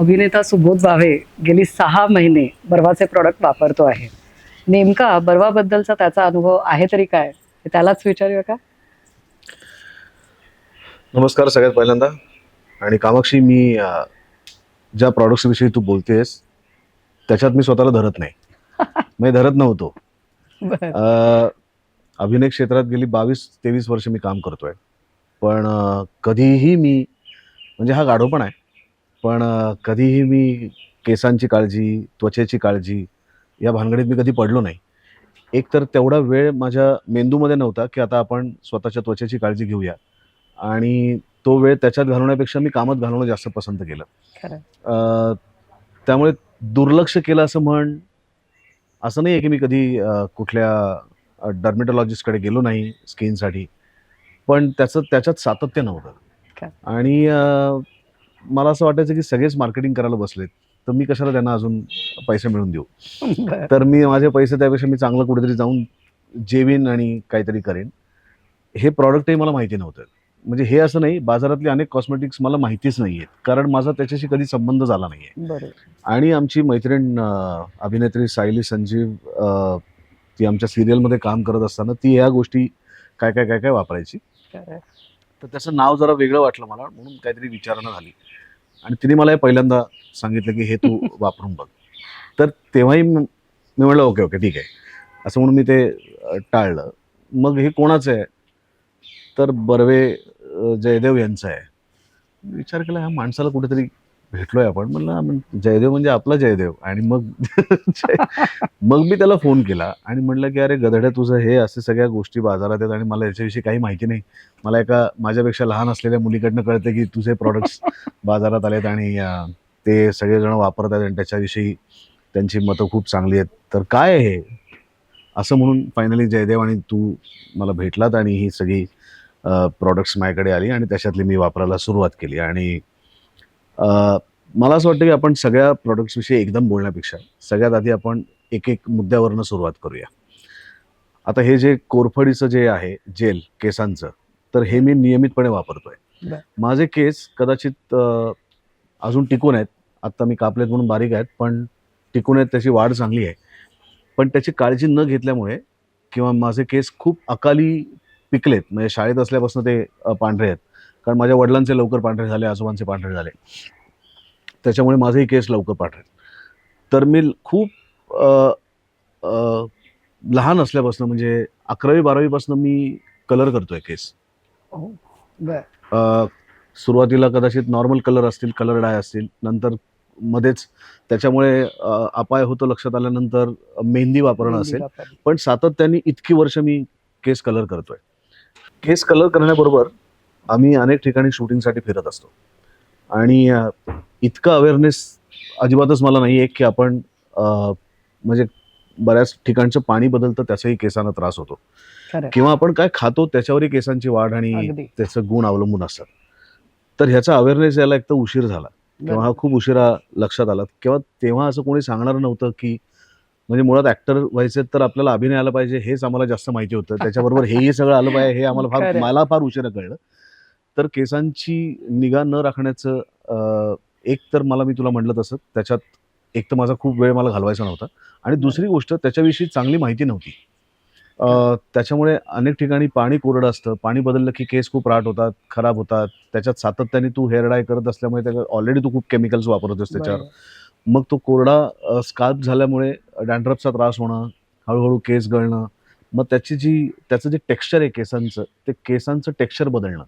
अभिनेता सुबोध भावे गेली सहा महिने बर्वाचे प्रॉडक्ट वापरतो आहे. नेमका बर्वाबद्दलचा त्याचा अनुभव आहे तरी काय? हे त्यालाच विचारूया का? नमस्कार सगळ्यात पहिल्यांदा. आणि कामाक्षी मी ज्या products विषयी तू बोलतेस त्याच्यात मी स्वतःला धरत नाही. मी धरत नव्हतो. अभिनय क्षेत्रात गेली बावीस तेवीस वर्ष मी काम करतोय. पण कधीही मी म्हणजे हा गाढोपण आहे. पण कधीही मी केसांची काळजी त्वचेची काळजी या भानगडीत मी कधी पडलो नाही. एक तर तेवढा वेळ माझ्या मेंदूमध्ये नव्हता की आता आपण स्वतःच्या त्वचेची काळजी घेऊया. आणि तो वेळ त्याच्यात घालवण्यापेक्षा मी कामात घालवणं जास्त पसंत केलं. त्यामुळे दुर्लक्ष केलं असं म्हण असं नाही आहे की मी कधी कुठल्या डर्मेटॉलॉजिस्टकडे गेलो नाही स्किनसाठी. पण त्याचं त्याच्यात सातत्य नव्हतं? आणि मला असं वाटायचं की सगळेच मार्केटिंग करायला बसलेत. तर मी कशाला त्यांना अजून पैसे मिळवून देऊ. तर मी माझे पैसे त्यापेक्षा मी चांगलं कुठेतरी जाऊन जेवीन आणि काहीतरी करेन. हे प्रॉडक्टही मला माहिती नव्हतं. म्हणजे हे असं नाही बाजारातली अनेक कॉस्मेटिक्स मला माहितीच नाही आहेत कारण माझा त्याच्याशी कधी संबंध झाला नाही आहे आणि आमची मैत्रीण अभिनेत्री सायली संजीव ती आमच्या सिरियलमध्ये काम करत असताना ती ह्या गोष्टी काय काय काय काय वापरायची. तर त्याचं नाव जरा वेगळं वाटलं मला म्हणून काहीतरी विचारणा झाली. आणि तिने मला हे पहिल्यांदा सांगितलं की हे तू वापरून बघ. तर तेव्हाही म- म्हटलं ओके ओके ठीक आहे. असं म्हणून मी ते टाळलं. मग हे कोणाचं आहे? तर बर्वे जयदेव यांचं आहे. विचार केला ह्या माणसाला कुठेतरी भेटलोय आपण. म्हणलं म्हण- जयदेव म्हणजे आपला जयदेव. आणि मग मग मी त्याला फोन केला आणि म्हटलं की अरे गधड्या तुझं हे असे सगळ्या गोष्टी बाजारात आहेत आणि मला याच्याविषयी काही माहिती नाही. मला एका माझ्यापेक्षा लहान असलेल्या मुलीकडनं कळतं की तुझे प्रॉडक्ट्स बाजारात आलेत आणि ते सगळेजण वापरत आहेत आणि त्याच्याविषयी त्यांची मतं खूप चांगली आहेत. तर काय आहे हे? असं म्हणून फायनली जयदेव आणि तू मला भेटलात आणि ही सगळी प्रॉडक्ट्स माझ्याकडे आली आणि त्याच्यातली मी वापरायला सुरुवात केली. आणि मला असं वाटतं की आपण सगळ्या प्रॉडक्ट्सविषयी एकदम बोलण्यापेक्षा सगळ्यात आधी आपण एक एक मुद्द्यावरनं सुरुवात करूया. आता हे जे कोरफडीचं जे आहे जेल केसांचं तर हे मी नियमितपणे वापरतोय. माझे केस कदाचित अजून टिकून आहेत. आत्ता मी कापलेत म्हणून बारीक आहेत पण टिकून आहेत त्याची वाढ चांगली आहे. पण त्याची काळजी न घेतल्यामुळे किंवा माझे केस खूप अकाली पिकलेत म्हणजे शाळेत असल्यापासून ते पांढरे आहेत कारण माझ्या वडिलांचे लवकर पांढरे झाले आजोबांचे पांढरे झाले. त्याच्यामुळे माझेही केस लवकर पांढरे. तर मी खूप लहान असल्यापासून म्हणजे अकरावी बारावीपासून मी कलर करतोय केस. हो. सुरुवातीला कदाचित नॉर्मल कलर असतील कलर डाय असतील नंतर मध्येच त्याच्यामुळे अपाय होतो लक्षात आल्यानंतर मेहंदी वापरणं असेल. पण सातत्याने इतकी वर्ष मी केस कलर करतोय. केस कलर करण्याबरोबर आम्ही अनेक ठिकाणी शूटिंगसाठी फिरत असतो. आणि इतकं अवेअरनेस अजिबातच मला नाही आहे की आपण म्हणजे बऱ्याच ठिकाणचं पाणी बदलतं त्याचाही केसांना त्रास होतो. किंवा आपण काय खातो त्याच्यावरही केसांची वाढ आणि. त्याचं गुण अवलंबून असतात तर ह्याचा अवेअरनेस यायला एक तर उशीर झाला. किंवा हा खूप उशिरा लक्षात आला. किंवा तेव्हा असं कोणी सांगणार नव्हतं की म्हणजे मुळात ऍक्टर व्हायचे तर आपल्याला अभिनय आला पाहिजे हेच आम्हाला जास्त माहिती होतं. त्याच्याबरोबर हेही सगळं आलं पाहिजे हे आम्हाला फार. मला फार उशिरा कळलं. तर केसांची निगा न राखण्याचं एक तर मला मी तुला म्हटलं तसं त्याच्यात एक तर माझा खूप वेळ मला घालवायचा नव्हता. आणि दुसरी गोष्ट त्याच्याविषयी चांगली माहिती नव्हती. त्याच्यामुळे अनेक ठिकाणी पाणी कोरडं असतं पाणी बदललं की केस खूप राट होतात खराब होतात. त्याच्यात सातत्याने तू हेअर डाय करत असल्यामुळे ऑलरेडी तू खूप केमिकल्स वापरतोस त्याच्यावर. मग तो कोरडा स्काल्प झाल्यामुळे डॅन्ड्रफचा त्रास होणं हळूहळू केस गळणं मग त्याची जी त्याचं जे टेक्स्चर आहे केसांचं ते केसांचं टेक्स्चर बदलणं.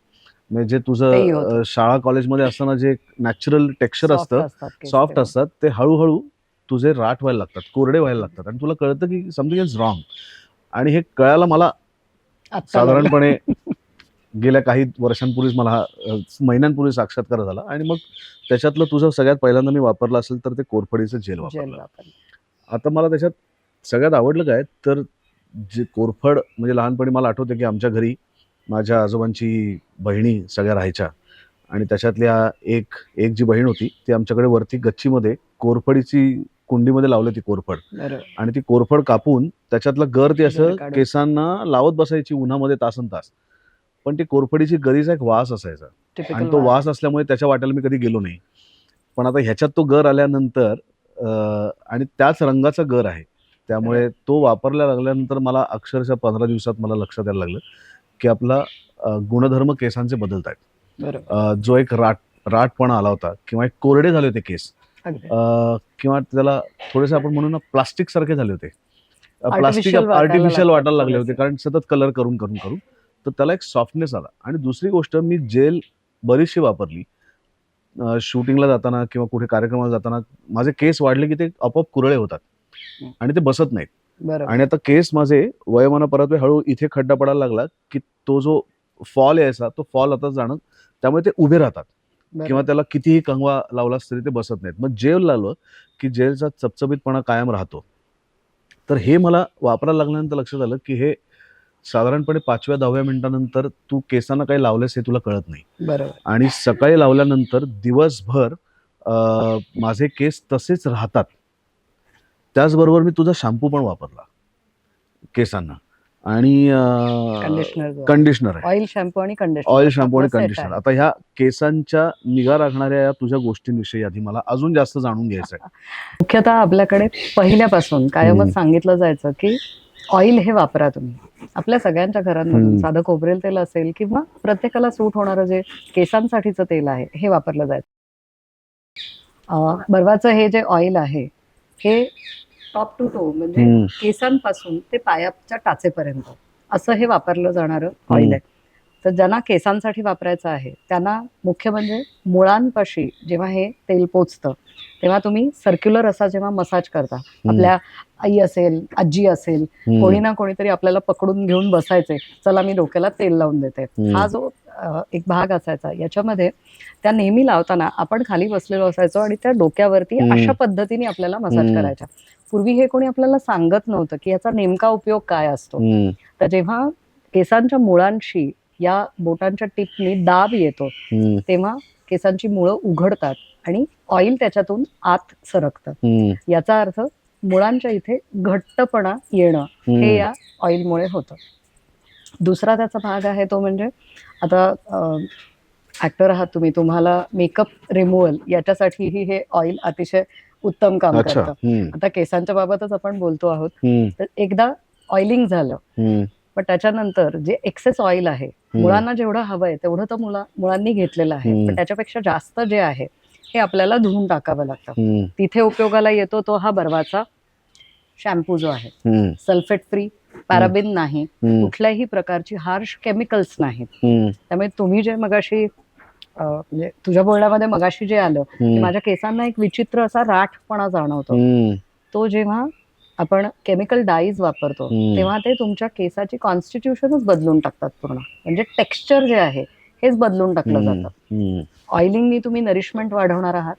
म्हणजे जे तुझं शाळा कॉलेजमध्ये असताना जे नॅचरल टेक्स्चर असतं सॉफ्ट. असतात ते हळूहळू तुझे राट व्हायला लागतात कोरडे व्हायला लागतात. आणि तुला कळतं की समथिंग इज रॉंग आणि हे कळायला मला साधारणपणे गेल्या काही वर्षांपूर्वीच मला महिन्यांपूर्वी साक्षात्कार झाला. आणि मग त्याच्यातलं तुझं सगळ्यात पहिल्यांदा मी वापरलं असेल तर ते कोरफडीचं जेल वापरली. आता मला त्याच्यात सगळ्यात आवडलं काय? तर जे कोरफड म्हणजे लहानपणी मला आठवतं की आमच्या घरी माझ्या आजोबांची बहिणी सगळ्या राहायच्या. आणि त्याच्यातल्या एक एक जी बहीण होती ती आमच्याकडे वरती गच्चीमध्ये कोरफडीची कुंडीमध्ये लावली ती कोरफड. आणि ती कोरफड कापून त्याच्यातलं गर ते असं. केसांना लावत बसायची उन्हामध्ये तासन तास. पण ती कोरफडीची गरीचा एक वास असायचा. आणि तो वास. असल्यामुळे त्याच्या वाट्याला मी कधी गेलो नाही. पण आता ह्याच्यात तो गर आल्यानंतर आणि त्याच रंगाचा गर आहे. त्यामुळे तो वापरल्या लागल्यानंतर मला अक्षरशः पंधरा दिवसात मला लक्षात यायला लागलं. की आपला गुणधर्म केसांचे बदलत आहेत जो एक राट राटपणा आला होता किंवा एक कोरडे झाले होते केस किंवा त्याला थोडेसे आपण म्हणू ना प्लास्टिक सारखे झाले होते. प्लास्टिक आर्टिफिशियल वाटायला लागले होते. कारण सतत कलर करून करून करून. तर त्याला एक सॉफ्टनेस आला. आणि दुसरी गोष्ट मी जेल बरीचशी वापरली. शूटिंगला जाताना किंवा कुठे कार्यक्रमाला जाताना माझे केस वाढले की ते आपोआप कुरळे होतात. आणि ते बसत नाहीत. आणि आता केस माझे वयोमाना परत हळू इथे खड्डा पडायला लागला की तो जो फॉल यायचा तो फॉल आता जाणं त्यामुळे ते उभे राहतात. किंवा त्याला कितीही कंगवा लावलास तरी ते बसत नाहीत. मग जेल लावलं की जेलचा चपचपीतपणा कायम राहतो. तर हे मला वापरायला लागल्यानंतर लक्षात आलं की हे साधारणपणे पाचव्या दहाव्या मिनिटानंतर तू केसांना काही लावलेस हे तुला कळत नाही. बरोबर. आणि सकाळी लावल्यानंतर दिवसभर माझे केस तसेच राहतात. त्याचबरोबर मी तुझा शॅम्पू पण वापरला. केसांना. आणि कंडिशनर ऑइल शॅम्पू आणि कंडिशनर ऑइल शॅम्पू आणि कंडिशनर. आता ह्या केसांच्या निगा राखणाऱ्या या तुझ्या गोष्टींविषयी आधी मला अजून जास्त जाणून घ्यायचं आहे मुख्यतः आपल्याकडे पहिल्यापासून कायमच. सांगितलं जायचं की ऑइल हे वापरा तुम्ही. आपल्या सगळ्यांच्या घरांमधून. साधं खोबरेल तेल असेल किंवा प्रत्येकाला सूट होणारं जे केसांसाठीचं तेल आहे हे वापरलं जायचं. बर्वाचं हे जे ऑइल आहे हे टॉप टू टो म्हणजे केसांपासून ते पायाच्या टाचेपर्यंत. असं हे वापरलं जाणारं ऑइल आहे. तर ज्यांना केसांसाठी वापरायचं आहे त्यांना मुख्य म्हणजे मुळांपाशी जेव्हा हे तेल पोचतं तेव्हा तुम्ही सर्क्युलर असा जेव्हा मसाज करता आपल्या आई असेल आजी असेल कोणी ना कोणीतरी आपल्याला पकडून घेऊन बसायचे चला मी डोक्याला तेल लावून देते. हा जो एक भाग असायचा. याच्यामध्ये त्या नेहमी लावताना आपण खाली बसलेलो असायचो आणि त्या डोक्यावरती. अशा पद्धतीने आपल्याला मसाज. करायच्या. पूर्वी हे कोणी आपल्याला सांगत नव्हतं की याचा नेमका उपयोग काय असतो. तर जेव्हा केसांच्या मुळांशी या बोटांच्या टिपनी दाब येतो तेव्हा केसांची मुळं उघडतात आणि ऑइल त्याच्यातून आत सरकतं. याचा अर्थ मुळांच्या इथे घट्टपणा येणं हे. या ऑइलमुळे होतं. दुसरा त्याचा भाग आहे तो म्हणजे आता ऍक्टर आहात तुम्ही तुम्हाला मेकअप रिमूव्हल याच्यासाठीही हे ऑइल अतिशय उत्तम काम करतं. आता केसांच्या बाबतच आपण बोलतो आहोत तर एकदा ऑइलिंग झालं. पण त्याच्यानंतर जे एक्सेस ऑइल आहे. मुळांना जेवढं हवंय तेवढं तर मुला मुळांनी घेतलेलं आहे. पण त्याच्यापेक्षा जास्त जे आहे हे आपल्याला धुवून टाकावं लागतं. तिथे उपयोगाला येतो तो हा बर्वाचा शॅम्पू जो आहे. सल्फेट फ्री पॅराबिन नाही. कुठल्याही प्रकारची हार्श केमिकल्स नाहीत. त्यामुळे तुम्ही जे मगाशी म्हणजे तुझ्या बोलण्यामध्ये मगाशी जे आलं की माझ्या केसांना एक विचित्र असा राठपणा जाणवतो. तो जेव्हा आपण केमिकल डाईज वापरतो. तेव्हा ते तुमच्या केसाची कॉन्स्टिट्यूशनच बदलून टाकतात पूर्ण. म्हणजे टेक्स्चर जे आहे हेच बदलून टाकलं जातं. ऑइलिंगनी तुम्ही नरिशमेंट वाढवणार आहात.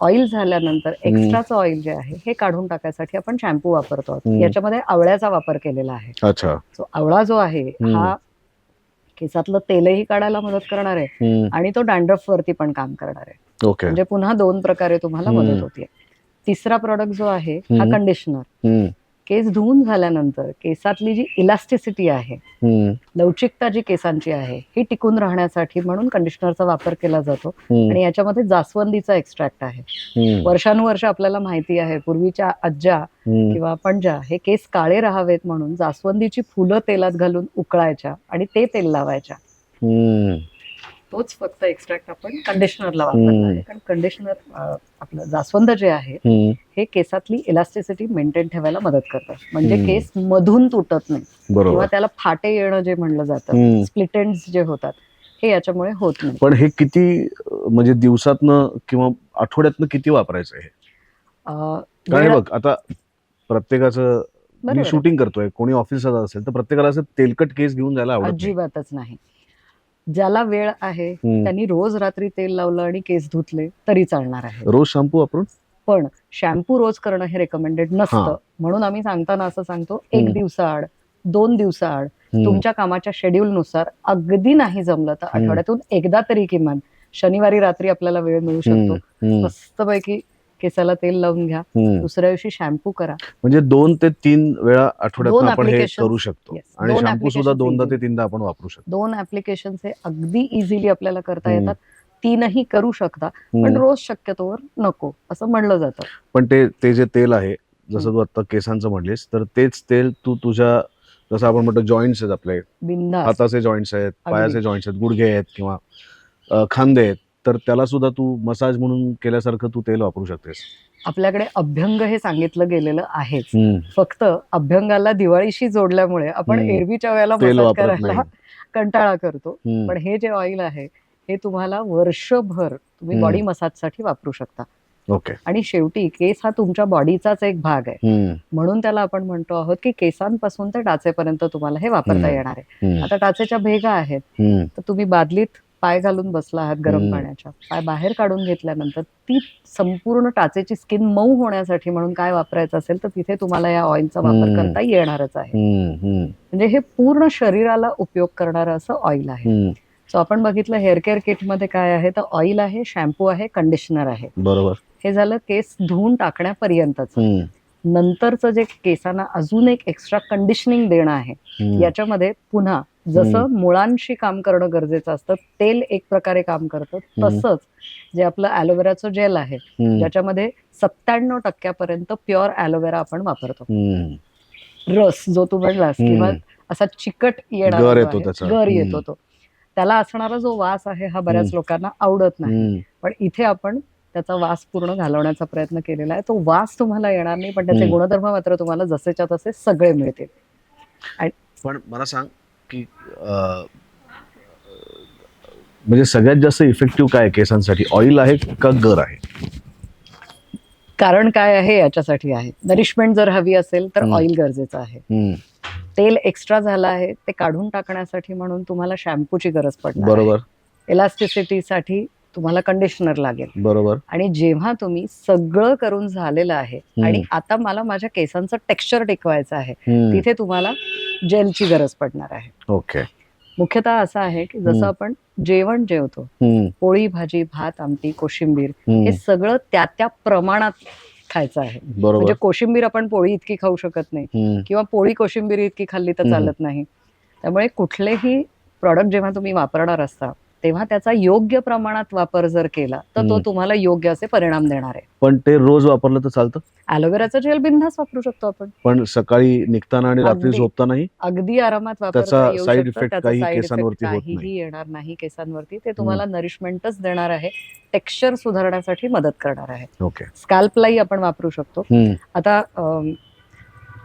ऑइल झाल्यानंतर. एक्स्ट्राचं ऑइल जे आहे हे काढून टाकायसाठी आपण शॅम्पू वापरतो. याच्यामध्ये आवळ्याचा वापर केलेला आहे अच्छा So, आवळा जो आहे. हा केसातलं तेलही काढायला मदत करणार आहे आणि तो डॅन्ड्रफ वरती पण काम करणार आहे ओके म्हणजे पुन्हा दोन प्रकारे तुम्हाला. मदत होतीये तिसरा प्रॉडक्ट जो आहे हा. कंडिशनर केस धुवून झाल्यानंतर केसातली जी इलास्टिसिटी आहे लवचिकता जी केसांची आहे ही टिकून राहण्यासाठी म्हणून कंडिशनरचा वापर केला जातो आणि याच्यामध्ये जास्वंदीचा एक्स्ट्रॅक्ट आहे. वर्षानुवर्ष आपल्याला माहिती आहे पूर्वीच्या आज्या किंवा पणज्या हे केस काळे राहावेत म्हणून जास्वंदीची फुलं तेलात घालून उकळायच्या आणि ते तेल लावायच्या. तोच फक्त एक्स्ट्रॅक्ट आपण कंडिशनरला. आहे कारण कंडिशनर आपलं जास्वंद जे आहे हे केसातली इलास्टिसिटी मेंटेन ठेवायला मदत करतं म्हणजे. केस मधून तुटत नाही किंवा त्याला फाटे येणं जे म्हणलं जातं. स्प्लिटेंड्स जे होतात हे याच्यामुळे होत नाही पण हे किती म्हणजे दिवसातनं किंवा आठवड्यातनं किती वापरायचं हे वेळ- बघ आता प्रत्येकाचं मी. शूटिंग करतोय कोणी ऑफिसला जात असेल तर प्रत्येकाला असं तेलकट केस घेऊन जायला. अजिबातच नाही ज्याला वेळ आहे. त्यांनी रोज रात्री तेल लावलं आणि केस धुतले तरी चालणार आहे रोज शॅम्पू वापरून पण शॅम्पू रोज करणं हे रेकमेंडेड नसतं. म्हणून आम्ही सांगताना असं सांगतो एक. दिवसाआड दोन दिवसाआड तुमच्या कामाच्या शेड्यूल नुसार अगदी नाही जमलं तर. आठवड्यातून एकदा तरी किमान शनिवारी रात्री आपल्याला वेळ मिळू शकतो मस्तपैकी केसाला तेल लावून घ्या. दुसऱ्या दिवशी शॅम्पू करा म्हणजे दोन ते तीन वेळा आठवड्यात आपण हे. करू शकतो. आणि शॅम्पू सुद्धा दोनदा. ते तीनदा आपण वापरू शकतो दोन ऍप्लिकेशन हे अगदी इझिली आपल्याला करता. येतात तीनही करू शकता पण. रोज शक्यतोवर नको असं म्हणलं जातं पण ते ते जे तेल आहे जसं. तू आता केसांचं म्हणलीस तर तेच तेल तू तुझ्या जसं आपण म्हणतो जॉईंट्स आहेत आपले हाताचे जॉईंट्स आहेत. पायाचे जॉईंट्स आहेत गुडघे आहेत किंवा खांदे आहेत तर त्याला सुद्धा तू मसाज म्हणून केल्यासारखं तू तेल वापरू शकतेस आपल्याकडे अभ्यंग हे सांगितलं गेलेलं आहेच फक्त अभ्यंगाला दिवाळीशी जोडल्यामुळे आपण. एरवीच्या वेळेला मसाज करायला कंटाळा करतो. पण हे जे ऑइल आहे हे तुम्हाला वर्षभर तुम्ही. बॉडी मसाजसाठी वापरू शकता ओके आणि शेवटी केस हा तुमच्या बॉडीचाच एक भाग आहे. म्हणून त्याला आपण म्हणतो आहोत की केसांपासून ते टाचेपर्यंत तुम्हाला हे वापरता. येणार आहे. आता टाचेच्या भेगा आहेत. तर तुम्ही बादलीत पाय घालून बसला आहात गरम. पाण्याच्या पाय बाहेर काढून घेतल्यानंतर ती संपूर्ण टाचेची स्किन मऊ होण्यासाठी म्हणून काय वापरायचं असेल तर तिथे तुम्हाला या ऑइलचा वापर. करता येणारच आहे. म्हणजे हे पूर्ण शरीराला उपयोग करणारं असं ऑइल आहे. सो आपण बघितलं हेअर केअर किटमध्ये काय आहे तर ऑइल आहे शॅम्पू आहे कंडिशनर आहे बरोबर हे झालं केस धुवून टाकण्यापर्यंतच. नंतरचं जे केसांना अजून एक एक्स्ट्रा कंडिशनिंग देणं आहे. याच्यामध्ये पुन्हा जसं मुळांशी काम करणं गरजेचं असतं तेल एक प्रकारे काम करतं. तसंच जे आपलं ॲलोवेराचं जेल आहे. ज्याच्यामध्ये सत्त्याण्णव टक्क्यापर्यंत प्युअर ॲलोवेरा आपण वापरतो. रस जो तू म्हणलास किंवा. असा चिकट येणारा गर येतो तो त्याला असणारा जो वास आहे हा बऱ्याच. लोकांना आवडत नाही. पण इथे आपण त्याचा वास पूर्ण घालवण्याचा प्रयत्न केलेला आहे. तो वास तुम्हाला येणार नाही पण त्याचे. गुणधर्म मात्र तुम्हाला जसेच्या तसे सगळे मिळतील. पण मला सांग की म्हणजे सगळ्यात जास्त इफेक्टिव्ह काय केसांसाठी? ऑइल आहे का गर आहे? कारण काय आहे याच्यासाठी आहे. नरिशमेंट जर हवी असेल तर. ऑइल गरजेचं आहे. तेल एक्स्ट्रा झालं आहे ते काढून टाकण्यासाठी म्हणून तुम्हाला शॅम्पूची गरज पडणार बरोबर. इलास्टिसिटीसाठी तुम्हाला कंडिशनर लागेल बरोबर आणि जेव्हा तुम्ही सगळं करून झालेलं आहे. आणि आता मला माझ्या केसांचं टेक्स्चर टिकवायचं आहे. तिथे तुम्हाला जेलची गरज पडणार आहे ओके मुख्यतः असं आहे की. जसं आपण जेवण जेवतो. पोळी भाजी भात आमटी कोशिंबीर. हे सगळं त्या त्या प्रमाणात खायचं आहे म्हणजे कोशिंबीर आपण पोळी इतकी खाऊ शकत नाही. किंवा पोळी कोशिंबीर इतकी खाल्ली तर. चालत नाही त्यामुळे कुठलेही प्रॉडक्ट जेव्हा तुम्ही वापरणार असता तेव्हा त्याचा योग्य प्रमाणात वापर जर केला तर तो हम्म. तुम्हाला योग्य असे परिणाम देणार आहे पण ते रोज वापरलं तर चालतं ॲलोवेराचं जेल बिंदास वापरू शकतो आपण पण सकाळी निघताना आणि रात्री अगदी. झोपतानाही अगदी आरामात त्याचा वापरता येऊ side शकतं. effect त्याचा काही side effect केसांवरती होत नाही. काहीही येणार नाही केसांवरती ते तुम्हाला नरिशमेंटच देणार आहे टेक्स्चर सुधारण्यासाठी मदत करणार आहे ओके स्कॅल्पलाही आपण वापरू शकतो हम्म. आता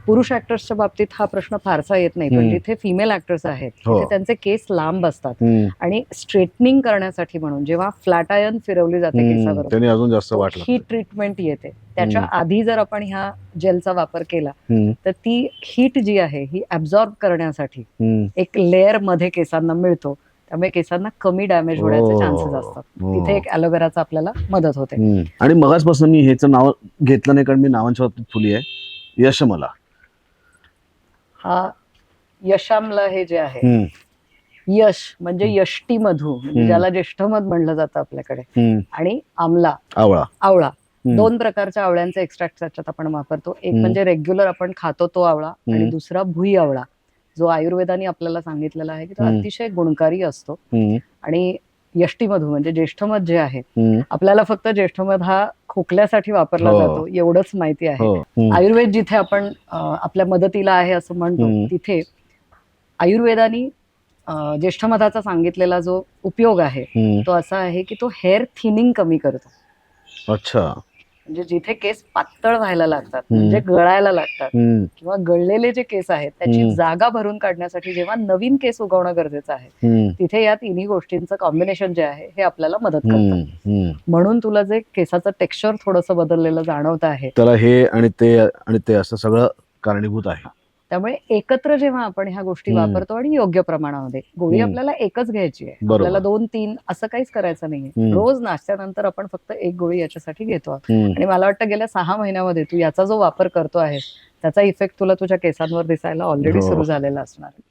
पुरुष ऍक्टर्सच्या बाबतीत हा प्रश्न फारसा येत नाही पण. जिथे फिमेल ऍक्टर्स आहेत हो. तिथे त्यांचे केस लांब असतात. आणि स्ट्रेटनिंग करण्यासाठी म्हणून जेव्हा फ्लॅट आयर्न फिरवली जाते. केसावर अजून जास्त ही ट्रीटमेंट येते त्याच्या. आधी जर आपण ह्या जेलचा वापर केला. तर ती हीट जी आहे ही ऍब्झॉर्ब करण्यासाठी. एक लेअरमध्ये केसांना मिळतो त्यामुळे केसांना कमी डॅमेज होण्याचे हो. चान्सेस असतात हो. तिथे एक ॲलोवेराचा आपल्याला मदत होते. आणि मगाचपासून मी ह्याचं नाव घेतलं नाही कारण मी नावांच्या बाबतीत फुली आहे यश मला हा यशामला हे जे आहे. यश म्हणजे यष्टी मधू म्हणजे. ज्याला ज्येष्ठमध म्हणलं जातं आपल्याकडे. आणि आमला आवळा आवळा. दोन प्रकारच्या आवळ्यांचे एक्स्ट्रॅक्ट त्याच्यात आपण वापरतो एक. म्हणजे रेग्युलर आपण खातो तो आवळा आणि. दुसरा भुई आवळा जो आयुर्वेदाने आपल्याला सांगितलेला आहे की तो. अतिशय गुणकारी असतो. आणि यष्टीमधू म्हणजे ज्येष्ठमध जे आहे. आपल्याला फक्त ज्येष्ठमध हा खोकल्यासाठी वापरला हो. जातो एवढंच माहिती आहे हो. आयुर्वेद जिथे आपण अं, आपल्या मदतीला आहे असं म्हणतो हम्म. तिथे आयुर्वेदानी अं, ज्येष्ठमधाचा सांगितलेला जो उपयोग आहे हम्म. तो असा आहे की तो हेअर थिनिंग कमी करतो अच्छा म्हणजे जिथे केस पातळ व्हायला लागतात. म्हणजे गळायला लागतात. किंवा गळलेले जे केस आहेत त्याची. जागा भरून काढण्यासाठी जेव्हा नवीन केस उगवणं गरजेचं आहे. तिथे या तिन्ही गोष्टींचं कॉम्बिनेशन जे आहे हे आपल्याला मदत करतं. म्हणून तुला जे केसाचं टेक्स्चर थोडंसं बदललेलं जाणवत आहे त्याला हे आणि ते आणि ते असं सगळं कारणीभूत आहे त्यामुळे एकत्र जेव्हा आपण ह्या गोष्टी. वापरतो आणि योग्य प्रमाणामध्ये गोळी. आपल्याला एकच घ्यायची आहे. आपल्याला दोन तीन असं काहीच करायचं नाहीये. रोज नाश्त्यानंतर आपण फक्त एक गोळी याच्यासाठी घेतो. आणि मला वाटतं गेल्या सहा महिन्यामध्ये तू याचा जो वापर करतो आहेस त्याचा इफेक्ट तुला तुझ्या केसांवर दिसायला ऑलरेडी. सुरू झालेला असणार आहे.